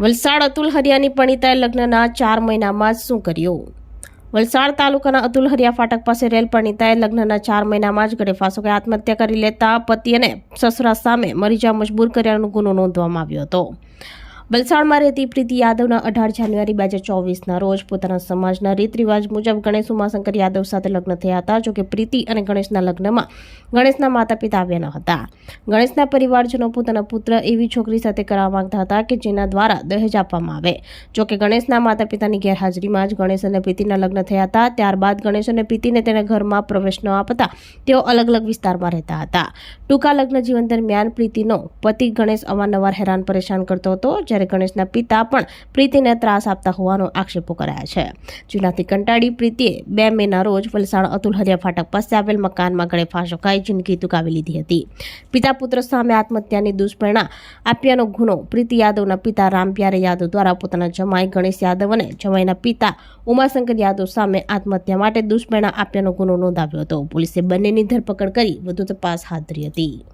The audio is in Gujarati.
વલસાડ અતુલ હરિયાની પણિતાએ લગ્નના ચાર મહિનામાં જ શું કર્યું? વલસાડ તાલુકાના અતુલ હરિયા ફાટક પાસે રેલ પરિતાએ લગ્નના ચાર મહિનામાં જ ગળે ખાઈ આત્મહત્યા કરી લેતા પતિ અને સસરા સામે મરીજા મજબૂર કર્યાનો ગુનો નોંધવામાં આવ્યો હતો. વલસાડમાં રહેતી પ્રીતિ યાદવના અઢાર જાન્યુઆરી બે હજાર ચોવીસના રોજ પોતાના સમાજના રીત રિવાજ મુજબ ગણેશ ઉમાશંકર યાદવ સાથે લગ્ન થયા હતા, જોકે પ્રીતિ અને ગણેશના લગ્નમાં ગણેશના માતા પિતા આવ્યા ન હતા. ગણેશના પરિવારજનો પોતાના પુત્ર એવી છોકરી સાથે કરવા માંગતા હતા કે જેના દ્વારા દહેજ આપવામાં આવે. જોકે ગણેશના માતા પિતાની ગેરહાજરીમાં જ ગણેશ અને પ્રીતિના લગ્ન થયા હતા, ત્યારબાદ ગણેશ અને પ્રીતિને તેના ઘરમાં પ્રવેશ ન આપતા તેઓ અલગ અલગ વિસ્તારમાં રહેતા હતા. ટૂંકા લગ્ન જીવન દરમિયાન પ્રીતિનો પતિ ગણેશ અવારનવાર હેરાન પરેશાન કરતો હતો જ્યારે ગણેશના પિતા પણ પ્રીતિને ત્રાસ આપતા હોવાનો આક્ષેપો કરાયા છે. જેનાથી કંટાળી પ્રીતિએ બે મેના રોજ વલસાડ અતુલ હરિયા ફાટક પાસે આવેલ મકાનમાં ગળે ફાંસો ખાઈ જિંદગી ટૂંકાવી લીધી હતી. પિતા પુત્ર સામે આત્મહત્યાની દુષ્પ્રેરણા આપ્યાનો ગુનો પ્રીતિ યાદવના પિતા રામપ્યારે યાદવ દ્વારા પોતાના જમાઈ ગણેશ યાદવ અને જમાઈના પિતા ઉમાશંકર યાદવ સામે આત્મહત્યા માટે દુષ્પ્રેરણા આપ્યાનો ગુનો નોંધાવ્યો હતો. પોલીસે બંનેની ધરપકડ કરી વધુ તપાસ હાથ ધરી હતી.